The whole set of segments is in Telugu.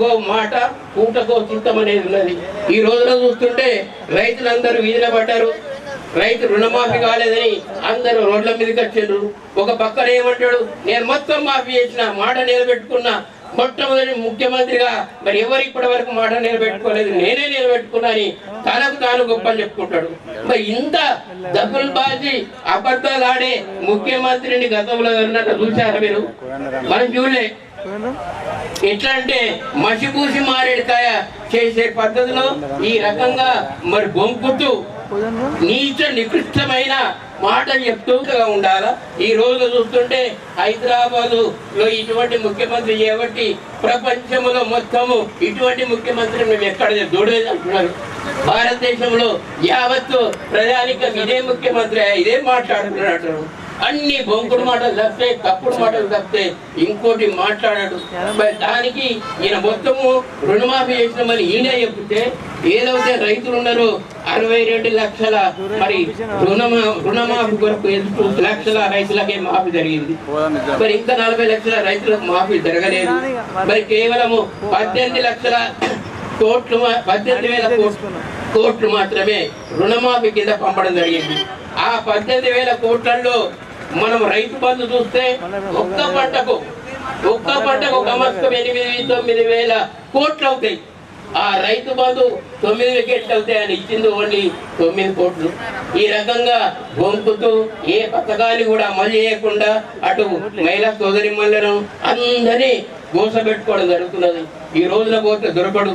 గో మాట పూటకో చిత్తం అనేది ఉన్నది. ఈ రోజున చూస్తుంటే రైతులందరూ వీధిన పడ్డారు. రైతు రుణమాఫీ కాలేదని అందరూ రోడ్ల మీదకి వచ్చారు. ఒక పక్కన ఏమంటాడు నేను మొత్తం మాఫీ చేసిన మాట నిలబెట్టుకున్నా మొట్టమొదటి ముఖ్యమంత్రిగా మరి ఎవరు ఇప్పటి వరకు మాట నిలబెట్టుకోలేదు? నేనే నిలబెట్టుకున్నాని తనకు తాను గొప్ప చెప్పుకుంటాడు. మరి ఇంత డబ్బులు బాజీ అబద్ధాలు ఆడే ముఖ్యమంత్రిని గతంలో ఎవరినన్నా చూశారా మీరు? మనం చూడలే. ఎట్లా అంటే మసిపూసి మారేడుకాయ చేసే పద్ధతిలో ఈ రకంగా మరి బొంకుతూ నీచ నికృష్టమైన మాటలు చెప్తూగా ఉండాలా? ఈ రోజు చూస్తుంటే హైదరాబాదు లో ఇటువంటి ముఖ్యమంత్రి చేపట్టి ప్రపంచంలో మొత్తము ఇటువంటి ముఖ్యమంత్రి మేము ఎక్కడ చూడలేదు అంటున్నారు భారతదేశంలో యావత్తు ప్రజానికం ఇదే ముఖ్యమంత్రి ఇదే మాట్లాడుతున్నాడు. అన్ని బొంకుడు మాటలు తప్పితే తప్పుడు మాటలు తప్పితే ఇంకోటి మాట్లాడాడు. మరి దానికి ఈయన మొత్తము రుణమాఫీ చేసినామని ఈయన చెప్తే ఏదైతే రైతులు ఉన్నారో అరవై రెండు లక్షల మరి రుణమా రుణమాఫీ కొరకు ఎదురు లక్షల రైతులకే మాఫీ జరిగింది. మరి ఇంకా నలభై లక్షల రైతులకు మాఫీ జరగలేదు. మరి కేవలము పద్దెనిమిది లక్షల కోట్లు పద్దెనిమిది వేల కోట్లు మాత్రమే రుణమాఫీ కింద పంపడం జరిగింది. ఆ పద్దెనిమిది వేల కోట్లలో మనం రైతు బంధు చూస్తే ఒక్క పంటకు ఒక్క పంటకు ఒక ఎనిమిది తొమ్మిది వేల కోట్లు అవుతాయి. ఆ రైతు బంధు తొమ్మిది వికెట్లు అవుతాయి అని ఇచ్చింది ఓన్లీ తొమ్మిది కోట్లు. ఈ రకంగా గొంపుతూ ఏ పథకాన్ని కూడా అమలు చేయకుండా అటు మహిళా సోదరి మల్లను అందరినీ గోసపెట్టుకోవడం జరుగుతున్నది. ఈ రోజున పోతే దొరకడు.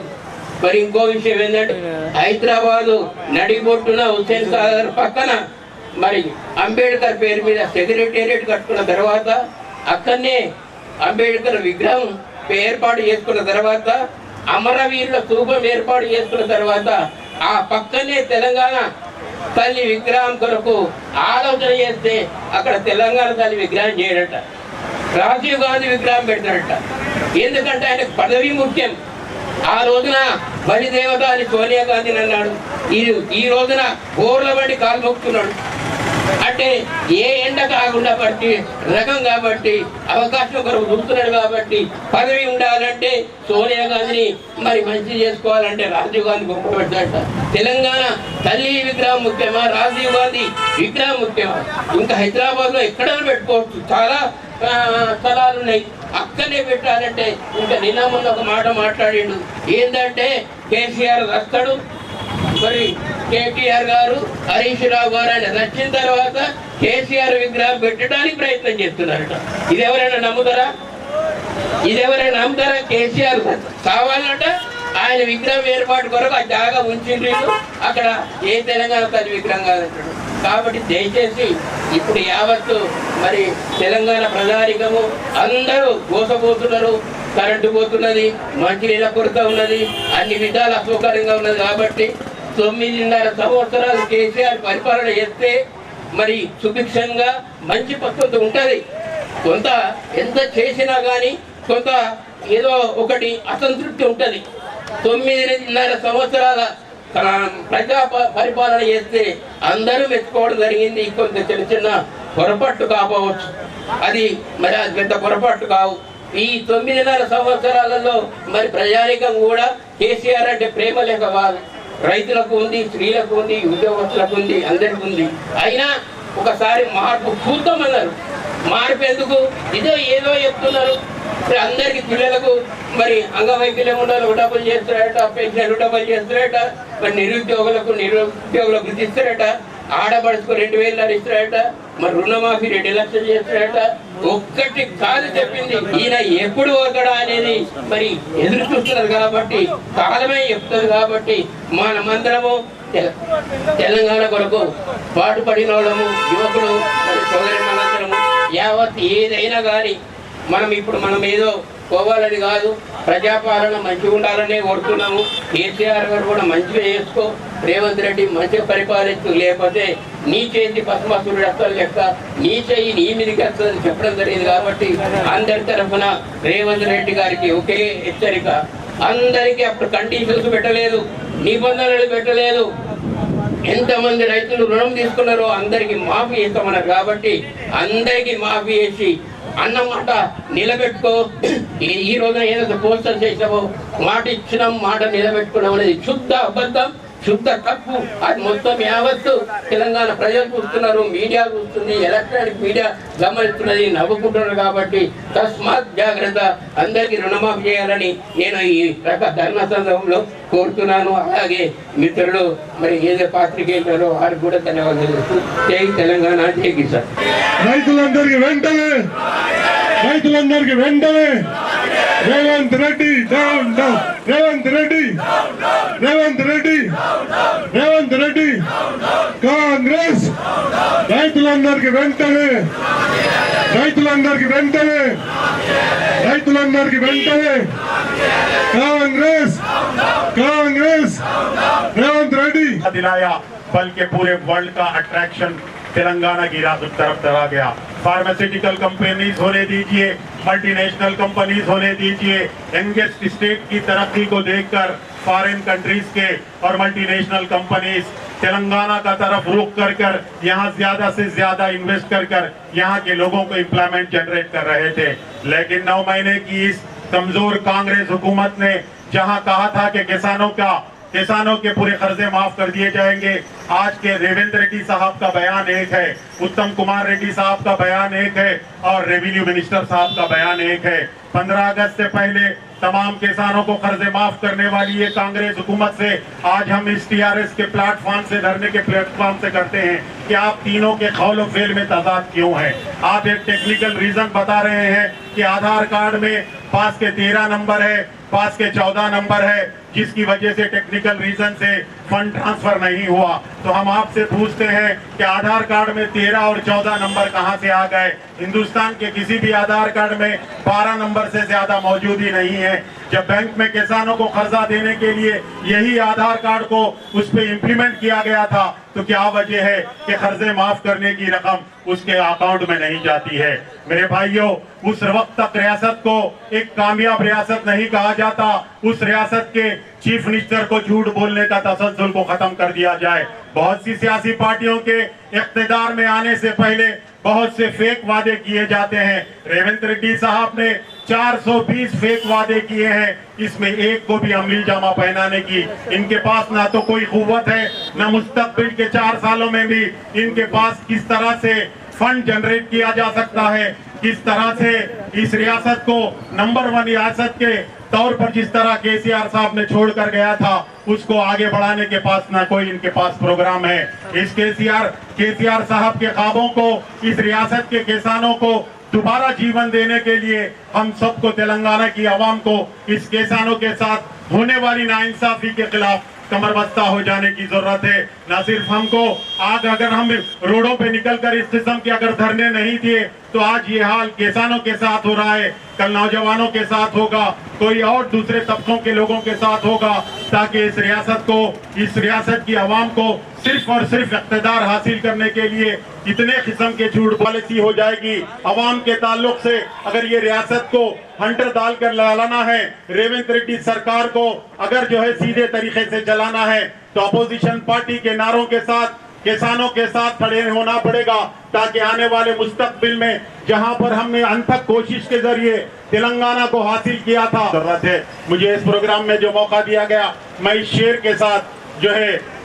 మరి ఇంకో విషయం ఏంటంటే హైదరాబాదు నడిబొట్టున హుస్సేన్ సాగర్ పక్కన మరి అంబేద్కర్ పేరు మీద సెక్రటేరియట్ కట్టుకున్న తర్వాత అక్కడనే అంబేద్కర్ విగ్రహం ఏర్పాటు చేసుకున్న తర్వాత అమరవీరుల స్థూపం ఏర్పాటు చేసుకున్న తర్వాత ఆ పక్కనే తెలంగాణ తల్లి విగ్రహం కొరకు ఆలోచన చేస్తే అక్కడ తెలంగాణ తల్లి విగ్రహం చేయడట. రాజీవ్ గాంధీ విగ్రహం పెడతాడట. ఎందుకంటే ఆయనకు పదవి ముఖ్యం. ఆ రోజున బలిదేవత అని సోనియా గాంధీని అన్నాడు. ఈ ఈ రోజున ఓర్ల బండి కాలు మొక్కుతున్నాడు అంటే ఏ ఎండ కాకుండా బట్టి రకం కాబట్టి అవకాశం కొరకు చూస్తున్నాడు కాబట్టి పదవి ఉండాలంటే సోనియా గాంధీని మరి మంచి చేసుకోవాలంటే రాజీవ్ గాంధీ గొప్ప పెడతాడట తెలంగాణ తల్లి విగ్రహం ముఖ్యమా రాజీవ్ గాంధీ విగ్రహం ముఖ్యమా? ఇంకా హైదరాబాద్లో ఎక్కడైనా పెట్టుకోవచ్చు? చాలా స్థలాలు ఉన్నాయి. అక్కడనే పెట్టాలంటే ఇంకా నిన్న ముందు ఒక మాట మాట్లాడిండు. ఏంటంటే కేసీఆర్ వస్తాడు మరి కేటీఆర్ గారు హరీష్ రావు గారు ఆయన నచ్చిన తర్వాత కేసీఆర్ విగ్రహం పెట్టడానికి ప్రయత్నం చేస్తున్నారట. ఇది ఎవరైనా నమ్ముతారా? ఇది ఎవరైనా నమ్ముతారా? కేసీఆర్ కావాలంట ఆయన విగ్రహం ఏర్పాటు కొరకు ఆ జాగా ఉంచిండ్రు అక్కడ ఏ తెలంగాణ తల్లి విగ్రహం కాదంటాడు కాబట్టి దయచేసి ఇప్పుడు యావత్తు మరి తెలంగాణ ప్రజారికము అందరూ మోసపోతున్నారు కరెంటు పోతున్నది మంచినీళ్ళ కొరత ఉన్నది అన్ని విధాలు అసౌకర్యంగా ఉన్నది కాబట్టి తొమ్మిదిన్నర సంవత్సరాలు కేసీఆర్ పరిపాలన చేస్తే మరి సుభిక్షంగా మంచి పద్ధతి ఉంటుంది. కొంత ఎంత చేసినా కానీ కొంత ఏదో ఒకటి అసంతృప్తి ఉంటుంది. తొమ్మిదిన్నర సంవత్సరాల ప్రజా ప- పరిపాలన చేస్తే అందరూ మెచ్చుకోవడం జరిగింది. కొంత చిన్న చిన్న పొరపాటు కాపోవచ్చు అది మరి అది పెద్ద పొరపాటు కావు. ఈ తొమ్మిదిన్నర సంవత్సరాలలో మరి ప్రజానికం కూడా కేసీఆర్ అంటే ప్రేమ లేక వాళ్ళు రైతులకు ఉంది స్త్రీలకు ఉంది ఉద్యోగస్తులకు ఉంది అందరికి ఉంది. అయినా ఒకసారి మార్పు చూద్దామన్నారు. మార్పు ఎందుకు? ఇదో ఏదో చెప్తున్నారు. ఇప్పుడు అందరికి పిల్లలకు మరి అంగవైకల్యం ఉండాలి డబ్బులు చేస్తారట పెన్షన్ డబ్బులు చేస్తారట మరి నిరుద్యోగులకు నిరుద్యోగులకు ఇస్తారట ఆడపడుచుకు రెండు వేలు ఇస్తారట మరి రుణమాఫీ రెండు లక్షలు చేస్తాడట ఒక్కటి కాదు చెప్పింది. ఈయన ఎప్పుడు పోతాడా అనేది మరి ఎదురు చూస్తున్నారు కాబట్టి కాలమే చెప్తుంది కాబట్టి మనమందరము తెలంగాణ కొరకు పాటుపడిన వాళ్ళము యువకులు మరి సోదరి మనందరము యావత్ ఏదైనా కానీ మనం ఇప్పుడు మనం ఏదో పోవాలని కాదు ప్రజాపాలన మంచిగా ఉండాలనే కోరుతున్నాము. కేసీఆర్ గారు కూడా మంచిగా చేసుకో రేవంత్ రెడ్డి మంచిగా పరిపాలించు లేకపోతే నీ చేతి పద్మాసురుడు వస్తారు లెక్క. నీ చేయి నీ మీదకి వస్తుందని చెప్పడం జరిగింది కాబట్టి అందరి తరఫున రేవంత్ రెడ్డి గారికి ఒకే హెచ్చరిక. అందరికీ అప్పుడు కండిషన్స్ పెట్టలేదు నిబంధనలు పెట్టలేదు. ఎంతమంది రైతులు రుణం తీసుకున్నారో అందరికీ మాఫీ చేస్తామన్నారు కాబట్టి అందరికీ మాఫీ చేసి అన్న మాట నిలబెట్టుకో. ఈ- రోజున ఏదైతే పోస్టర్ చేసావో మాట ఇచ్చినాం మాట నిలబెట్టుకున్నాం అనేది శుద్ధ అబద్ధం. శుద్ధ తప్పు అది మొత్తం యావత్తు తెలంగాణ ప్రజలు చూస్తున్నారు మీడియా చూస్తుంది ఎలక్ట్రానిక్ మీడియా గమనిస్తున్నది నవ్వుకుంటున్నారు కాబట్టి తస్మాత్ జాగ్రత్త. అందరికీ రుణమాఫీ చేయాలని నేను ఈ రక ధర్నా సందర్భంలో కోరుతున్నాను. అలాగే మిత్రులు మరి ఏదో పాత్రికేయులు వారికి కూడా ధన్యవాదాలు జై తెలంగాణ జై కిసాన్. రైతులందరికీ వెంటనే రైతులందరికీ వెంటనే రేవంత్ రెడ్డి డౌన్ డౌన్ రేవంత్ రెడ్డి రేవంత్ రెడ్డి రేవంత్ రెడ్డి కాంగ్రెస్ రైతులందరికీ వెంటనే రైతులందరికీ వెంటనే రైతులందరికీ వెంటనే కాంగ్రెస్ కాంగ్రెస్ రేవంత్ రెడ్డి दिलाया बल्कि पूरे वर्ल्ड का अट्रैक्शन تلنگانہ کی راست طرف چلا گیا۔ فارماسیٹیکل کمپنیز ہونے دیجیے ملٹی نیشنل کمپنیز ہونے دیجیے۔ ینگسٹ اسٹیٹ کی ترقی کو دیکھ کر فارن کنٹریز کے اور ملٹی نیشنل کمپنیز تلنگانہ کا طرف روک کر کر، یہاں زیادہ سے زیادہ انویسٹ کر کر یہاں کے لوگوں کو امپلائمنٹ جنریٹ کر رہے تھے۔ لیکن نو مہینے کی اس کمزور کانگریس حکومت نے جہاں کہا تھا کہ کسانوں کا کسانوں کے پورے قرضے معاف کر دیے جائیں گے۔ آج کے ریونت ریڈی صاحب کا بیان ایک ہے، اتم کمار ریڈی صاحب کا بیان ایک ہے اور ریونیو منسٹر صاحب کا بیان ایک ہے۔ پندرہ اگست سے پہلے تمام کسانوں کو قرضے معاف کرنے والی یہ کانگریز حکومت سے آج ہم اس ٹی آر ایس کے پلیٹ فارم سے دھرنے کے پلیٹ فارم سے کرتے ہیں کہ آپ تینوں کے خول و فیل میں تعداد کیوں ہے آپ ایک ٹیکنیکل ریزن بتا رہے ہیں کہ آدھار کارڈ میں پاس کے تیرہ نمبر ہے، پاس کے چودہ نمبر ہے۔ جس کی وجہ سے ٹیکنیکل ریزن سے فنڈ ٹرانسفر نہیں ہوا۔ تو ہم آپ سے پوچھتے ہیں کہ آدھار کارڈ میں تیرہ اور چودہ نمبر کہاں سے آ گئے؟ ہندوستان کے کسی بھی آدھار کارڈ میں بارہ نمبر سے زیادہ موجود ہی نہیں ہے جب بینک میں کسانوں کو قرضہ دینے کے لیے یہی آدھار کارڈ کو اس پہ امپلیمنٹ کیا گیا تھا، تو کیا وجہ ہے کہ قرضے معاف کرنے کی رقم اس کے اکاؤنٹ میں نہیں جاتی ہے؟ میرے بھائیوں اس وقت تک ریاست کو ایک کامیاب ریاست نہیں کہا جاتا۔ اس ریاست کے چیف منسٹر کو جھوٹ بولنے کا تسلسل کو ختم کر دیا جائے۔ بہت سی سیاسی پارٹیوں کے اقتدار میں آنے سے پہلے بہت سے فیک وعدے کیے جاتے ہیں۔ ریونت ریڈی صاحب نے چار سو بیس فیک وعدے کیے ہیں۔ اس میں ایک کو بھی عملی جامہ پہنانے کی۔ ان کے پاس نہ تو کوئی قوت ہے، نہ مستقبل کے چار سالوں میں بھی ان کے پاس کس طرح سے فنڈ جنریٹ کیا جا سکتا ہے۔ کس طرح سے اس ریاست کو نمبر ون ریاست کے طور پر جس طرح کے سی آر صاحب نے چھوڑ کر گیا تھا، اس کو آگے بڑھانے کے پاس نہ کوئی ان کے پاس پروگرام ہے۔ اس کے سی آر کے سی آر صاحب کے خوابوں کو، اس ریاست کے کسانوں کو دوبارہ جیون دینے کے لیے ہم سب کو تلنگانہ کی عوام کو، اس کسانوں کے ساتھ ہونے والی نائنصافی کے خلاف کمر بستہ ہو جانے کی ضرورت ہے۔ نہ صرف ہم کو آگ اگر ہم روڈوں پہ نکل کر اس قسم کے اگر دھرنے نہیں دیے تو آج یہ حال کسانوں کے ساتھ ہو رہا ہے۔ کل نوجوانوں کے ساتھ ہوگا۔ کوئی اور دوسرے طبقوں کے لوگوں کے ساتھ ہوگا۔ تاکہ اس ریاست کو، اس ریاست کی عوام کو صرف اور صرف اقتدار حاصل کرنے کے لیے اتنے قسم کے جھوٹ پالیسی ہو جائے گی۔ عوام کے تعلق سے اگر یہ ریاست کو ہنٹر ڈال کر لالانا ہے، ریونت ریڈی سرکار کو اگر جو ہے سیدھے طریقے سے چلانا ہے، تو اپوزیشن پارٹی کے ناروں کے ساتھ کسانوں کے ساتھ کھڑے ہونا پڑے گا تاکہ آنے والے مستقبل میں جہاں پر ہم نے انتھک کوشش کے ذریعے تلنگانہ کو حاصل کیا تھا۔ ضرورت ہے، مجھے اس پروگرام میں جو موقع دیا گیا، میں اس شیر کے ساتھ جو ہے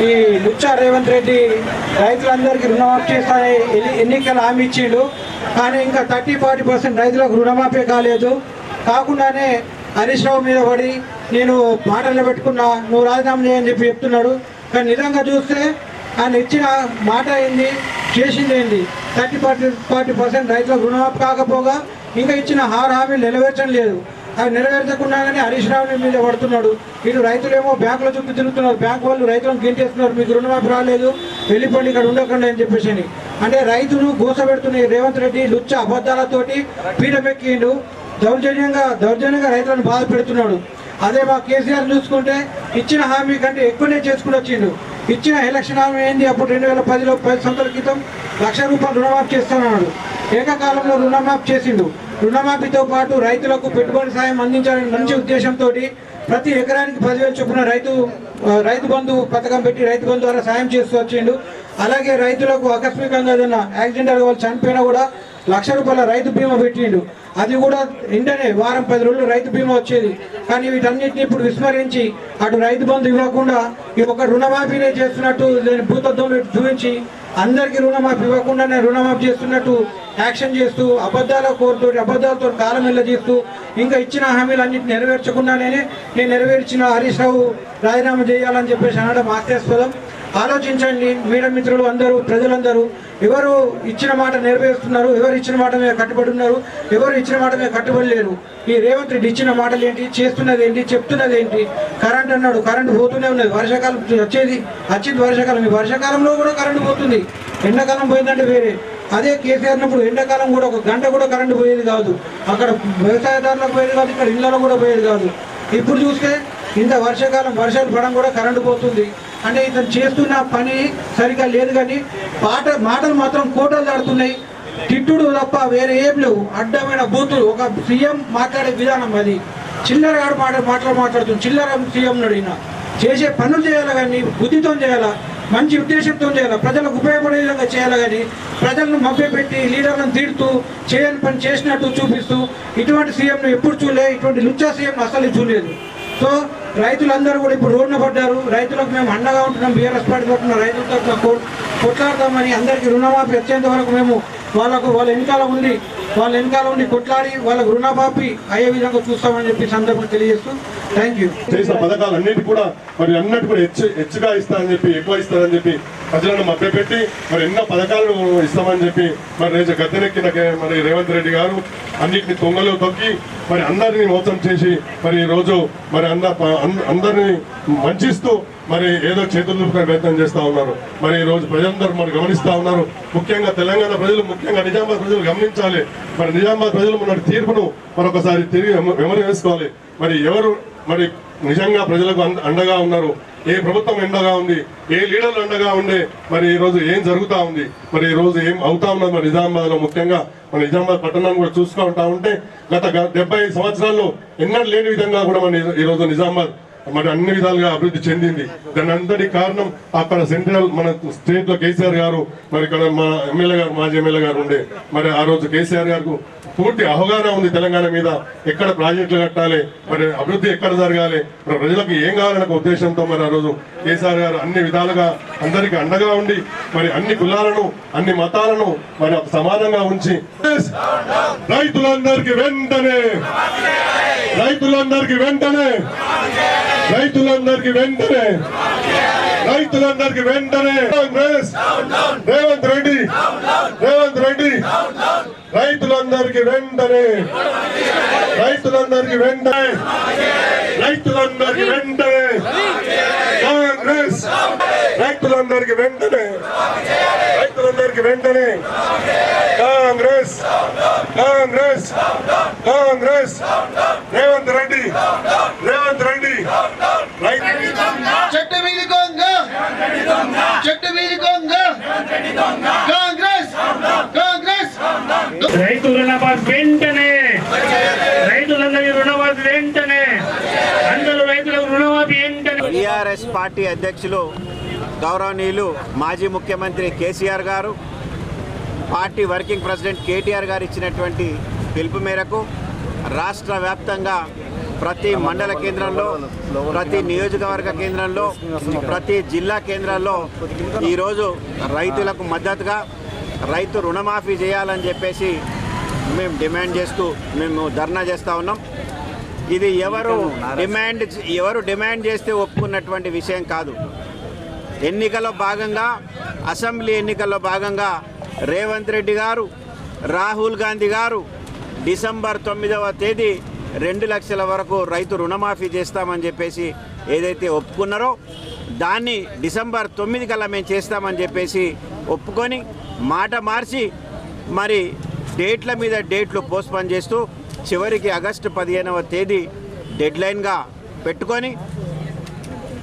ఈ లుచ్చా రేవంత్ రెడ్డి రైతులందరికీ రుణమాఫీ చేస్తానని ఎన్ని- ఎన్నికల హామీ ఇచ్చిండు. కానీ ఇంకా థర్టీ ఫార్టీ పర్సెంట్ రైతులకు రుణమాఫీ కాలేదు. కాకుండానే హరీష్ రావు మీద పడి నేను మాటలు పెట్టుకున్నా నువ్వు రాజీనామా చేయని చెప్పి చెప్తున్నాడు. కానీ నిజంగా చూస్తే ఆయన ఇచ్చిన మాట ఏంది చేసింది ఏంది? థర్టీ ఫార్టీ ఫార్టీ పర్సెంట్ రైతులకు రుణమాఫీ కాకపోగా ఇంకా ఇచ్చిన హార హామీలు నెరవేర్చడం లేదు. అవి నెరవేర్చకుండా కానీ హరీష్ రావు మీద పడుతున్నాడు. వీళ్ళు రైతులేమో బ్యాంకుల చుట్టూ తిరుగుతున్నారు. బ్యాంక్ వాళ్ళు రైతులను గింటేస్తున్నారు. మీకు రుణమాఫీ రాలేదు. వెళ్ళిపోండి ఇక్కడ ఉండకండి అని చెప్పేసి అని. అంటే రైతులు గోసపెడుతున్న రేవంత్ రెడ్డి లుచ్చ అబద్ధాలతోటి పీడమెక్కిండు దౌర్జన్యంగా దౌర్జన్యంగా రైతులను బాధ పెడుతున్నాడు. అదే మా కేసీఆర్ చూసుకుంటే ఇచ్చిన హామీ కంటే ఎక్కువనే చేసుకుని వచ్చిండు. ఇచ్చిన ఎలక్షన్ హామీ ఏంది? అప్పుడు రెండు వేల పదిలో పది సంవత్సరాల క్రితం లక్ష రూపాయలు రుణమాఫీ చేస్తున్నాడు ఏకకాలంలో రుణమాఫీ చేసిండు. రుణమాఫీతో పాటు రైతులకు పెట్టుబడి సాయం అందించాలని మంచి ఉద్దేశంతో ప్రతి ఎకరానికి పదివేలు చొప్పున రైతు రైతు బంధు పథకం పెట్టి రైతు బంధు ద్వారా సాయం చేస్తూ వచ్చిండు. అలాగే రైతులకు ఆకస్మికంగా ఏదైనా యాక్సిడెంట్ వాళ్ళు చనిపోయినా కూడా లక్ష రూపాయల రైతు బీమా పెట్టిండు. అది కూడా వెంటనే వారం పది రోజులు రైతు బీమా వచ్చేది. కానీ వీటన్నిటిని ఇప్పుడు విస్మరించి అటు రైతు బంధు ఇవ్వకుండా ఈ ఒక రుణమాఫీనే చేస్తున్నట్టు భూతత్వం చూపించి అందరికీ రుణమాఫీ ఇవ్వకుండానే రుణమాఫీ చేస్తున్నట్టు యాక్షన్ చేస్తూ అబద్ధాల కోరుతూ అబద్ధాలతో కాలం వెళ్ళదీస్తూ ఇంకా ఇచ్చిన హామీలన్నింటి నెరవేర్చకుండానే నేను నెరవేర్చిన హరీష్ రావు రాజీనామా చేయాలని చెప్పేసి అనడం ఆశాస్పదం ఆలోచించండి మీడియా మిత్రులు అందరూ ప్రజలందరూ ఎవరు ఇచ్చిన మాట నెరవేరుస్తున్నారు ఎవరు ఇచ్చిన మాట మీద కట్టుబడి ఉన్నారు ఎవరు ఇచ్చిన మాట మీద కట్టుబడి లేరు. ఈ రేవంత్ రెడ్డి ఇచ్చిన మాటలు ఏంటి చేస్తున్నది ఏంటి చెప్తున్నది ఏంటి? కరెంట్ అన్నాడు కరెంట్ పోతూనే ఉన్నది. వర్షాకాలం వచ్చేది వచ్చింది వర్షాకాలం. ఈ వర్షాకాలంలో కూడా కరెంట్ పోతుంది. ఎండాకాలం పోయిందంటే వేరే. అదే కేసీఆర్ ఉన్నప్పుడు ఎండాకాలం కూడా ఒక గంట కూడా కరెంటు పోయేది కాదు. అక్కడ వ్యవసాయదారులకు పోయేది కాదు ఇక్కడ ఇళ్ళలో కూడా పోయేది కాదు. ఇప్పుడు చూస్తే ఇంత వర్షాకాలం వర్షాలు పడడం కూడా కరెంటు పోతుంది. అంటే ఇతను చేస్తున్న పని సరిగా లేదు కానీ పాట మాటలు మాత్రం కోటలు దాడుతున్నాయి తిట్టుడు తప్ప వేరే ఏం లేవు. అడ్డమైన బూతులు ఒక సీఎం మాట్లాడే విధానం అది. చిల్లర గాడు మాట మాటలు మాట్లాడుతుంది. చిల్లర సీఎం నడిన చేసే పనులు చేయాలి కానీ బుద్ధితో చేయాలా? మంచి ఉద్దేశంతో చేయాలి. ప్రజలకు ఉపయోగపడే విధంగా చేయాలి కానీ ప్రజలను మభ్యపెట్టి లీడర్లను తీరుతూ చేయని పని చేసినట్టు చూపిస్తూ ఇటువంటి సీఎంను ఎప్పుడు చూడలే ఇటువంటి లుచ్చా సీఎంను అసలు చూడలేదు. సో రైతులందరూ కూడా ఇప్పుడు రోడ్డున పడ్డారు. రైతులకు మేము అండగా ఉంటున్నాం. బీఆర్ఎస్ పార్టీ తరఫున రైతులతో కొట్లాడదామని కొట్లాడతామని అందరికీ రుణమాఫీ వచ్చేంత వరకు మేము వాళ్ళకు వాళ్ళ వెనకాల ఉండి వాళ్ళ వెనకాల ఉండి కొట్లాడి వాళ్ళకు రుణమాఫీ అయ్యే విధంగా చూస్తామని చెప్పి సందర్భంగా తెలియజేస్తూ థ్యాంక్ యూ. చేసిన పథకాలు అన్నిటి కూడా మరి అన్నట్టు కూడా హెచ్చు హెచ్చుగా ఇస్తారని చెప్పి ఎక్కువ ఇస్తారని చెప్పి ప్రజలను మభ్యపెట్టి మరి ఎన్నో పథకాలు ఇస్తామని చెప్పి మరి రేపు గద్దెనెక్కిన మరి రేవంత్ రెడ్డి గారు అన్నింటిని తొంగలో తొక్కి మరి అందరినీ మోసం చేసి మరి ఈ రోజు మరి అంద అందరినీ వంచిస్తూ మరి ఏదో చేతులు ప్రయత్నం చేస్తూ ఉన్నారు. మరి ఈ రోజు ప్రజలందరూ మరి గమనిస్తూ ఉన్నారు. ముఖ్యంగా తెలంగాణ ప్రజలు ముఖ్యంగా నిజామాబాద్ ప్రజలు గమనించాలి. మరి నిజామాబాద్ ప్రజలు మొన్నటి తీర్పును మరొకసారి తిరిగి వెమరి వేసుకోవాలి. మరి ఎవరు మరి నిజంగా ప్రజలకు అండగా ఉన్నారు? ఏ ప్రభుత్వం అండగా ఉంది? ఏ లీడర్లు అండగా ఉండే? మరి ఈరోజు ఏం జరుగుతూ ఉంది? మరి ఈరోజు ఏం అవుతా ఉన్నది మరి నిజామాబాద్లో ముఖ్యంగా? మన నిజామాబాద్ పట్టణాన్ని కూడా చూసుకుంటా ఉంటే గత డెబ్బై సంవత్సరాల్లో ఎన్నడూ లేని విధంగా కూడా మన ఈరోజు నిజామాబాద్ మరి అన్ని విధాలుగా అభివృద్ధి చెందింది. దాని అంతటి కారణం అక్కడ సెంట్రల్ మన స్టేట్లో కేసీఆర్ గారు మరి ఇక్కడ మా ఎమ్మెల్యే గారు మాజీ ఎమ్మెల్యే గారు ఉండే. మరి ఆ రోజు కేసీఆర్ గారు పూర్తి అవగాహన ఉంది తెలంగాణ మీద. ఎక్కడ ప్రాజెక్టులు కట్టాలి మరి అభివృద్ధి ఎక్కడ జరగాలి మరి ప్రజలకు ఏం కావాలనే ఉద్దేశంతో మరి ఆ రోజు కేసీఆర్ గారు అన్ని విధాలుగా అందరికి అండగా ఉండి మరి అన్ని కులాలను అన్ని మతాలను మరి సమానంగా ఉంచి రైతులందరికీ వెంటనే రైతులందరికీ వెంటనే రైతులందరికీ వెంటనే రైతులందరికీ వెంటనే. కాంగ్రెస్ రేవంత్ రెడ్డి రేవంత్ రెడ్డి రైతులందరికీ వెంటనే రైతులందరికీ వెంటనే రైతులందరికీ వెంటనే. కాంగ్రెస్ రైతులందరికీ వెంటనే రైతులందరికీ వెంటనే. కాంగ్రెస్ కాంగ్రెస్ కాంగ్రెస్. రేవంత్ రెడ్డి. రేవంత్ రెడ్డి. రైతు. చెట్టు మీది కొంగ. చెట్టు మీది కొంగ. కాంగ్రెస్. కాంగ్రెస్. రైతు రుణమాఫీ వెంటనే. రైతులందరి రుణమాఫీ వెంటనే. అందరూ రైతులకు రుణమాఫీ వెంటనే. టీఆర్ఎస్ పార్టీ అధ్యక్షులు గౌరవనీయులు మాజీ ముఖ్యమంత్రి కేసీఆర్ గారు పార్టీ వర్కింగ్ ప్రెసిడెంట్ కేటీఆర్ గారు ఇచ్చినటువంటి పిలుపు మేరకు రాష్ట్ర వ్యాప్తంగా ప్రతి మండల కేంద్రంలో ప్రతి నియోజకవర్గ కేంద్రంలో ప్రతి జిల్లా కేంద్రాల్లో ఈరోజు రైతులకు మద్దతుగా రైతు రుణమాఫీ చేయాలని చెప్పేసి మేము డిమాండ్ చేస్తూ మేము ధర్నా చేస్తూ ఉన్నాం. ఇది ఎవరు డిమాండ్ ఎవరు డిమాండ్ చేస్తే ఒప్పుకున్నటువంటి విషయం కాదు. ఎన్నికల్లో భాగంగా అసెంబ్లీ ఎన్నికల్లో భాగంగా రేవంత్ రెడ్డి గారు రాహుల్ గాంధీ గారు డిసెంబర్ తొమ్మిదవ తేదీ రెండు లక్షల వరకు రైతు రుణమాఫీ చేస్తామని చెప్పేసి ఏదైతే ఒప్పుకున్నారో దాన్ని డిసెంబర్ తొమ్మిది కల్లా మేము చేస్తామని చెప్పేసి ఒప్పుకొని మాట మార్చి మరి డేట్ల మీద డేట్లు పోస్ట్పోన్ చేస్తూ చివరికి ఆగస్టు పదిహేనవ తేదీ డెడ్లైన్గా పెట్టుకొని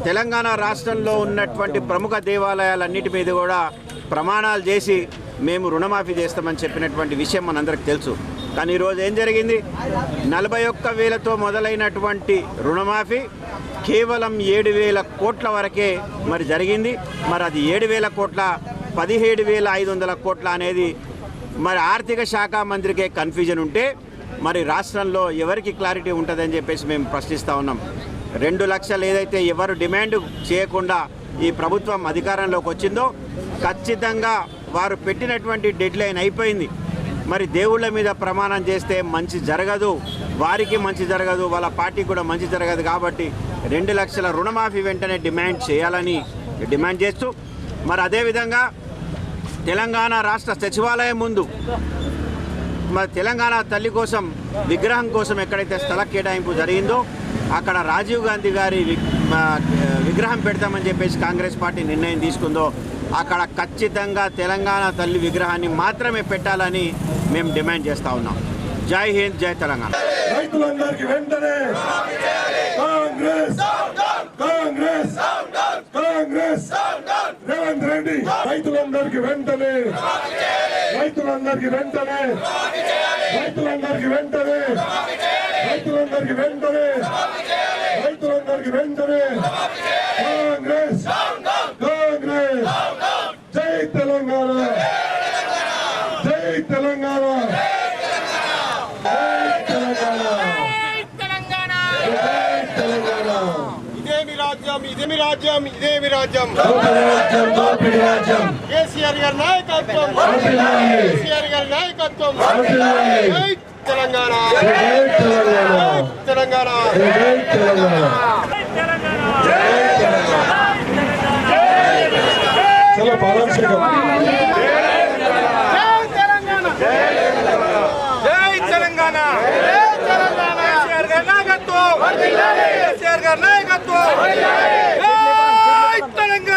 తెలంగాణ రాష్ట్రంలో ఉన్నటువంటి ప్రముఖ దేవాలయాలన్నిటి మీద కూడా ప్రమాణాలు చేసి మేము రుణమాఫీ చేస్తామని చెప్పినటువంటి విషయం మనందరికి తెలుసు. కానీ ఈరోజు ఏం జరిగింది? నలభై ఒక్క వేలతో మొదలైనటువంటి రుణమాఫీ కేవలం ఏడు వేల కోట్ల వరకే మరి జరిగింది. మరి అది ఏడు వేల కోట్ల పదిహేడు వేల ఐదు వందల కోట్ల అనేది మరి ఆర్థిక శాఖ మంత్రికే కన్ఫ్యూజన్ ఉంటే మరి రాష్ట్రంలో ఎవరికి క్లారిటీ ఉంటుందని చెప్పేసి మేము ప్రశ్నిస్తూ ఉన్నాం. రెండు లక్షలు ఏదైతే ఎవరు డిమాండ్ చేయకుండా ఈ ప్రభుత్వం అధికారంలోకి వచ్చిందో ఖచ్చితంగా వారు పెట్టినటువంటి డెడ్లైన్ అయిపోయింది. మరి దేవుళ్ళ మీద ప్రమాణం చేస్తే మంచి జరగదు. వారికి మంచి జరగదు. వాళ్ళ పార్టీకి కూడా మంచి జరగదు కాబట్టి రెండు లక్షల రుణమాఫీ వెంటనే డిమాండ్ చేయాలని డిమాండ్ చేస్తూ మరి అదేవిధంగా తెలంగాణ రాష్ట్ర సచివాలయం ముందు మరి తెలంగాణ తల్లి కోసం విగ్రహం కోసం ఎక్కడైతే స్థల కేటాయింపు జరిగిందో అక్కడ రాజీవ్ గాంధీ గారి విగ్రహం పెడతామని చెప్పేసి కాంగ్రెస్ పార్టీ నిర్ణయం తీసుకుందో అక్కడ ఖచ్చితంగా తెలంగాణ తల్లి విగ్రహాన్ని మాత్రమే పెట్టాలని మేము డిమాండ్ చేస్తూ ఉన్నాం. జై హింద్ జై తెలంగాణ. రైతులందరికీ వెంటనే కాంగ్రెస్ కాంగ్రెస్ కాంగ్రెస్. రేవంత్ రెడ్డి రైతులందరికీ వెంటనే రైతులందరికీ వెంటనే రైతులందరికీ వెంటనే రైతులందరికీ వెంటనే రైతులందరికీ వెంటనే కాంగ్రెస్ కాంగ్రెస్ జై తెలంగాణ జై తెలంగాణ ఇదేమి రాజ్యం ఇదేమి రాజ్యం ఇదేమి రాజ్యం రాజ్యం దోపిడి రాజ్యం కేసీఆర్ గారి నాయకత్వం. కేసీఆర్ గారి నాయకత్వం. తెలంగాణ. జై తెలంగాణ. తెలంగాణ. జై తెలంగాణ. చలో పాలాభిషేకం జై తెలంగాణ. జై తెలంగాణ. కేసీఆర్ గారి నాయకత్వం. నాయకత్వం. தாய் தலங்க